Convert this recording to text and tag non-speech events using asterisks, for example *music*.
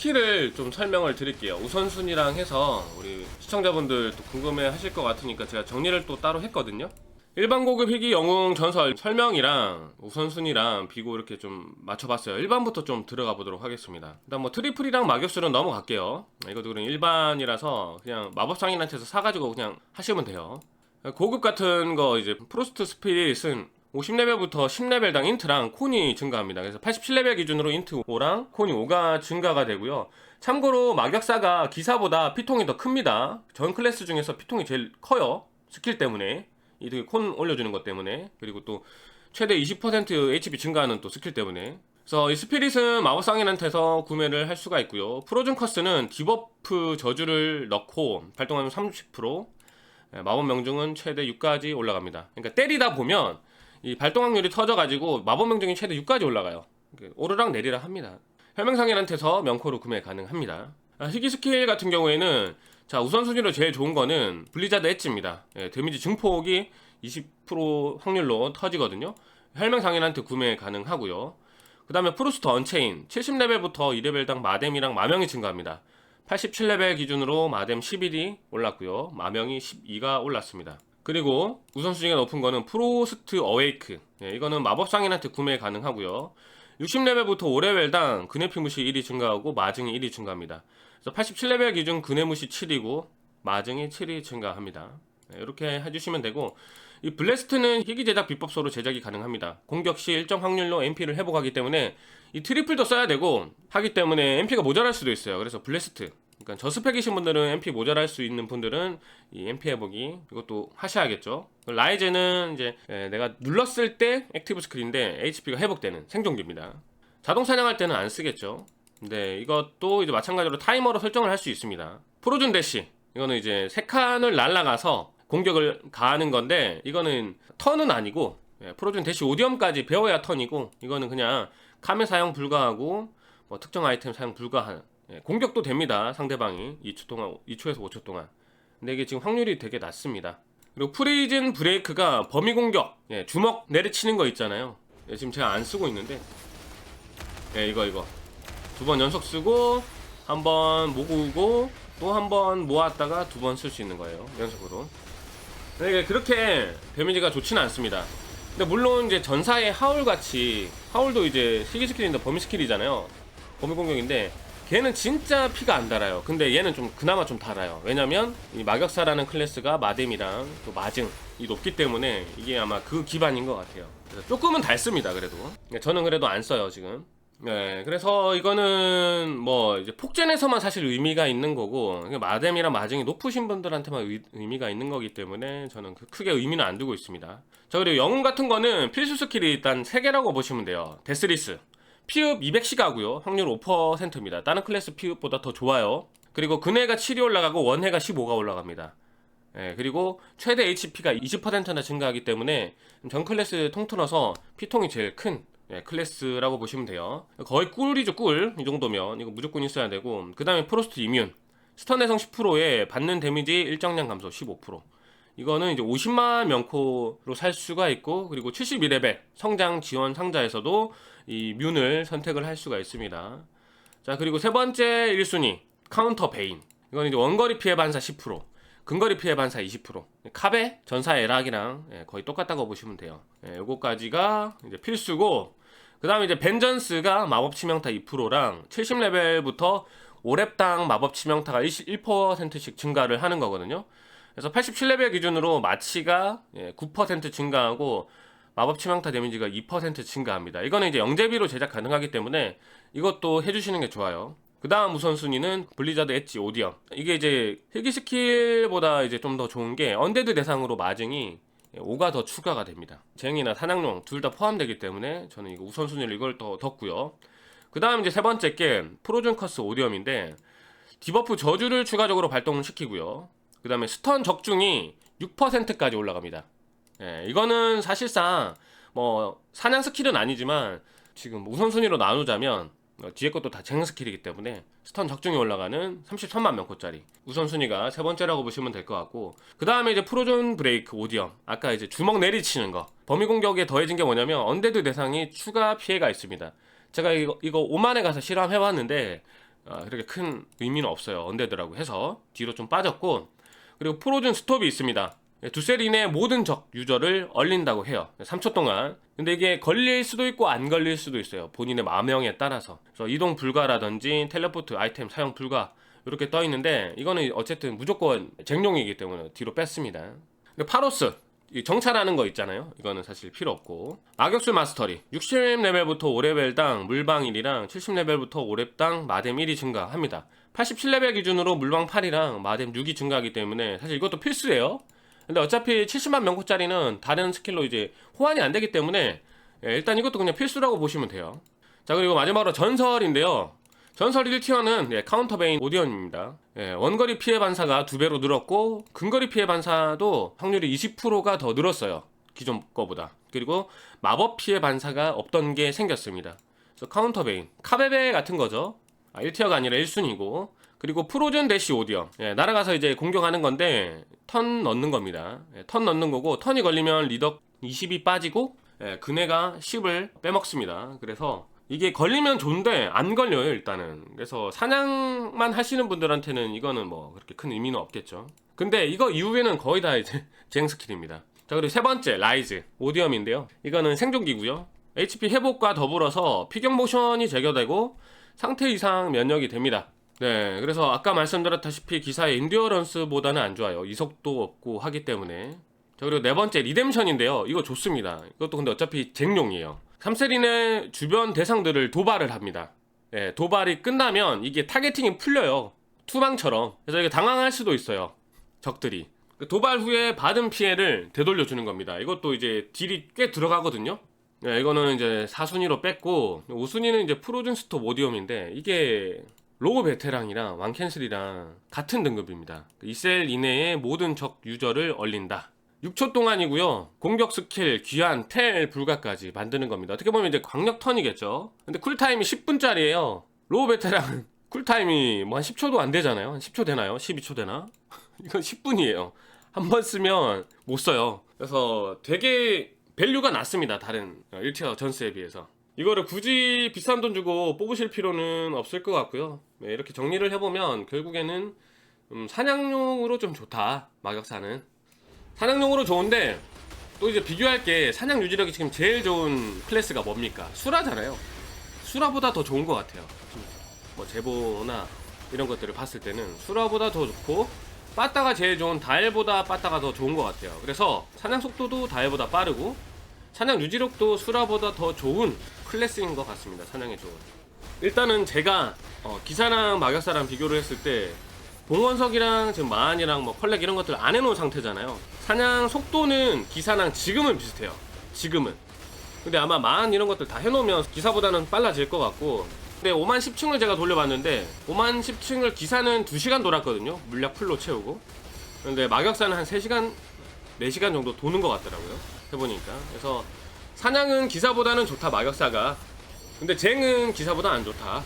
스킬을 좀 설명을 드릴게요. 우선순위랑 해서 우리 시청자분들 또 궁금해 하실 것 같으니까 제가 정리를 또 따로 했거든요. 일반 고급 희귀 영웅 전설 설명이랑 우선순위랑 비고 이렇게 좀 맞춰봤어요. 일반부터 좀 들어가 보도록 하겠습니다. 일단 뭐 트리플이랑 마격술은 넘어갈게요. 이것도 그냥 일반이라서 그냥 마법상인한테서 사가지고 그냥 하시면 돼요. 고급 같은 거 이제 프로스트 스피릿은 50레벨부터 10레벨당 인트랑 콘이 증가합니다. 그래서 87레벨 기준으로 인트 5랑 콘이 5가 증가가 되고요. 참고로 마격사가 기사보다 피통이 더 큽니다. 전 클래스 중에서 피통이 제일 커요. 스킬 때문에. 이렇게 콘 올려주는 것 때문에. 그리고 또 최대 20% HP 증가하는 또 스킬 때문에. 그래서 이 스피릿은 마법상인한테서 구매를 할 수가 있고요. 프로즌 커스는 디버프 저주를 넣고 발동하면 30%, 예, 마법 명중은 최대 6까지 올라갑니다. 그러니까 때리다 보면 이 발동 확률이 터져가지고 마법 명중이 최대 6까지 올라가요. 그 오르락 내리락 합니다. 혈맹상인한테서 명코로 구매 가능합니다. 아, 희귀 스킬 같은 경우에는 자 우선순위로 제일 좋은 거는 블리자드 엣지입니다. 예, 데미지 증폭이 20% 확률로 터지거든요. 혈맹상인한테 구매 가능하고요. 그 다음에 프로스트 언체인 70레벨부터 2레벨당 마뎀이랑 마명이 증가합니다. 87레벨 기준으로 마뎀 11이 올랐고요. 마명이 12가 올랐습니다. 그리고 우선순위가 높은 거는 프로스트 어웨이크. 예, 이거는 마법상인한테 구매 가능하고요. 60레벨부터 5레벨당 근해피무시 1이 증가하고 마증이 1이 증가합니다. 그래서 87레벨 기준 근해무시 7이고 마증이 7이 증가합니다. 예, 이렇게 해주시면 되고 이 블래스트는 희귀 제작 비법소로 제작이 가능합니다. 공격 시 일정 확률로 MP를 회복하기 때문에 이 트리플도 써야 되고 하기 때문에 MP가 모자랄 수도 있어요. 그래서 블래스트 그러니까 저스펙이신 분들은 MP 모자랄 수 있는 분들은 이 MP 회복이 이것도 하셔야겠죠. 라이즈는 이제 예, 내가 눌렀을 때 액티브 스킬인데 HP가 회복되는 생존기입니다. 자동 사냥할 때는 안 쓰겠죠. 근데 이것도 이제 마찬가지로 타이머로 설정을 할 수 있습니다. 프로즌 대시 이거는 이제 세 칸을 날아가서 공격을 가하는 건데 이거는 턴은 아니고 예, 프로즌 대시 오디엄까지 배워야 턴이고 이거는 그냥 카메 사용 불가하고 뭐 특정 아이템 사용 불가한 예, 공격도 됩니다 상대방이. 2초 동안 2초에서 5초 동안. 근데 이게 지금 확률이 되게 낮습니다. 그리고 프리즌 브레이크가 범위 공격 예, 주먹 내리치는 거 있잖아요. 예, 지금 제가 안 쓰고 있는데. 예, 이거 이거. 두 번 연속 쓰고 한 번 모으고 또 한 번 모았다가 두 번 쓸 수 있는 거예요 연속으로. 근데 그렇게 데미지가 좋지는 않습니다. 근데 물론 이제 전사의 하울 같이 하울도 이제 시기 스킬인데 범위 스킬이잖아요. 범위 공격인데 걔는 진짜 피가 안 달아요. 근데 얘는 좀 그나마 좀 달아요. 왜냐면 이 마격사라는 클래스가 마뎀이랑 또 마증이 높기 때문에 이게 아마 그 기반인 것 같아요. 그래서 조금은 달습니다. 그래도 저는 그래도 안 써요 지금. 네, 그래서 이거는 뭐 이제 폭젠에서만 사실 의미가 있는 거고 마뎀이랑 마증이 높으신 분들한테만 의, 의미가 있는 거기 때문에 저는 그 크게 의미는 안 두고 있습니다. 자 그리고 영웅 같은 거는 필수 스킬이 일단 3개라고 보시면 돼요. 데스리스, 피읍 200시가고요. 확률 5%입니다. 다른 클래스 피읍보다 더 좋아요. 그리고 근해가 7이 올라가고 원해가 15가 올라갑니다. 예, 그리고 최대 HP가 20%나 증가하기 때문에 전 클래스 통틀어서 피통이 제일 큰 예, 클래스라고 보시면 돼요. 거의 꿀이죠, 꿀. 이 정도면 이거 무조건 있어야 되고 그 다음에 프로스트 이뮨 스턴 해성 10%에 받는 데미지 일정량 감소 15%. 이거는 이제 50만 명코로 살 수가 있고 그리고 72레벨 성장 지원 상자에서도 이 뮨을 선택을 할 수가 있습니다. 자 그리고 세 번째 1순위 카운터 베인 이건 이제 원거리 피해 반사 10% 근거리 피해 반사 20% 카베 전사 에락이랑 예, 거의 똑같다고 보시면 돼요. 예, 요거까지가 이제 필수고 그 다음에 이제 벤전스가 마법 치명타 2%랑 70레벨부터 5렙당 마법 치명타가 1%씩 증가를 하는 거거든요. 그래서 87레벨 기준으로 마치가 9% 증가하고 마법 치명타 데미지가 2% 증가합니다. 이거는 이제 영재비로 제작 가능하기 때문에 이것도 해주시는 게 좋아요. 그 다음 우선순위는 블리자드 엣지 오디엄. 이게 이제 희귀 스킬보다 이제 좀 더 좋은 게 언데드 대상으로 마증이 5가 더 추가가 됩니다. 쟁이나 사냥용 둘 다 포함되기 때문에 저는 이거 우선순위를 이걸 더 뒀고요. 그 다음 이제 세 번째 게 프로즌 커스 오디엄인데 디버프 저주를 추가적으로 발동을 시키고요. 그 다음에 스턴 적중이 6%까지 올라갑니다. 예, 이거는 사실상 뭐 사냥 스킬은 아니지만 지금 우선순위로 나누자면 어, 뒤에 것도 다 쟁 스킬이기 때문에 스턴 적중이 올라가는 33만 명코짜리 우선순위가 세 번째라고 보시면 될 것 같고 그 다음에 이제 프로존 브레이크 오디엄 아까 이제 주먹 내리치는 거 범위 공격에 더해진 게 뭐냐면 언데드 대상이 추가 피해가 있습니다 제가 이거, 이거 오만에 가서 실험해봤는데 아, 그렇게 큰 의미는 없어요. 언데드라고 해서 뒤로 좀 빠졌고 그리고 프로즌 스톱이 있습니다. 예, 두셀인의 모든 적 유저를 얼린다고 해요. 3초 동안. 근데 이게 걸릴 수도 있고 안 걸릴 수도 있어요. 본인의 마명에 따라서. 그래서 이동 불가라든지 텔레포트 아이템 사용 불가 이렇게 떠 있는데 이거는 어쨌든 무조건 쟁용이기 때문에 뒤로 뺐습니다. 근데 파로스 이 정찰하는 거 있잖아요. 이거는 사실 필요 없고 악역술 마스터리 60레벨부터 5레벨당 물방 1이랑 70레벨부터 5렙당 마뎀 1이 증가합니다. 87레벨 기준으로 물방 8이랑 마뎀 6이 증가하기 때문에 사실 이것도 필수예요. 근데 어차피 70만 명코짜리는 다른 스킬로 이제 호환이 안 되기 때문에 예, 일단 이것도 그냥 필수라고 보시면 돼요. 자 그리고 마지막으로 전설인데요. 전설 1티어는 예, 카운터 베인 오디언입니다. 예, 원거리 피해 반사가 두 배로 늘었고 근거리 피해 반사도 확률이 20%가 더 늘었어요. 기존 거보다. 그리고 마법 피해 반사가 없던 게 생겼습니다. 그래서 카운터 베인, 카베베 같은 거죠. 아, 1티어가 아니라 1순위고. 그리고 프로즌 대시 오디언 예, 날아가서 이제 공격하는 건데 턴 넣는 겁니다. 예, 턴 넣는 거고 턴이 걸리면 리덕 20이 빠지고 예, 그네가 10을 빼먹습니다. 그래서 이게 걸리면 좋은데 안 걸려요 일단은. 그래서 사냥만 하시는 분들한테는 이거는 뭐 그렇게 큰 의미는 없겠죠. 근데 이거 이후에는 거의 다 이제 *laughs* 쟁 스킬입니다. 자 그리고 세 번째 라이즈. 오디엄인데요. 이거는 생존기고요. HP 회복과 더불어서 피격 모션이 제거되고 상태 이상 면역이 됩니다 네 그래서 아까 말씀드렸다시피 기사의 인디어런스보다는 안 좋아요 이속도 없고 하기 때문에 자 그리고 네 번째 리뎀션인데요 이거 좋습니다 이것도 근데 어차피 쟁용이에요 삼세린의 주변 대상들을 도발을 합니다. 예, 도발이 끝나면 이게 타겟팅이 풀려요. 투방처럼. 그래서 이게 당황할 수도 있어요. 적들이. 그 도발 후에 받은 피해를 되돌려 주는 겁니다. 이것도 이제 딜이 꽤 들어가거든요. 예, 이거는 이제 4순위로 뺐고 5순위는 이제 프로즌 스톱 오디엄인데 이게 로우 베테랑이랑 왕캔슬이랑 같은 등급입니다. 이셀 이내의 모든 적 유저를 얼린다. 6초 동안이고요. 공격 스킬, 귀한, 텔 불가까지 만드는 겁니다. 어떻게 보면 이제 광역 턴이겠죠. 근데 쿨타임이 10분짜리예요. 로우 베테랑은 *laughs* 쿨타임이 뭐 한 10초도 안 되잖아요. 한 10초 되나요? 12초 되나? *laughs* 이건 10분이에요. 한 번 쓰면 못 써요. 그래서 되게 밸류가 낮습니다. 다른 1티어 전스에 비해서. 이거를 굳이 비싼 돈 주고 뽑으실 필요는 없을 것 같고요. 네, 이렇게 정리를 해보면 결국에는 음, 사냥용으로 좀 좋다. 마격사는. 사냥용으로 좋은데 또 이제 비교할 게 사냥 유지력이 지금 제일 좋은 클래스가 뭡니까? 수라잖아요. 수라보다 더 좋은 것 같아요. 뭐 제보나 이런 것들을 봤을 때는 수라보다 더 좋고 빠따가 제일 좋은 다엘보다 빠따가 더 좋은 것 같아요. 그래서 사냥 속도도 다엘보다 빠르고 사냥 유지력도 수라보다 더 좋은 클래스인 것 같습니다. 사냥에 좋은. 일단은 제가 어, 기사랑 마격사랑 비교를 했을 때 봉원석이랑 지금 마한이랑 뭐 컬렉 이런 것들 안 해놓은 상태잖아요. 사냥 속도는 기사랑 지금은 비슷해요. 지금은. 근데 아마 마한 이런 것들 다 해놓으면 기사보다는 빨라질 것 같고. 근데 5만 10층을 제가 돌려봤는데 5만 10층을 기사는 2시간 돌았거든요. 물약 풀로 채우고. 근데 마격사는 한 3시간, 4시간 정도 도는 것 같더라고요. 해보니까. 그래서 사냥은 기사보다는 좋다, 마격사가. 근데 쟁은 기사보다 안 좋다.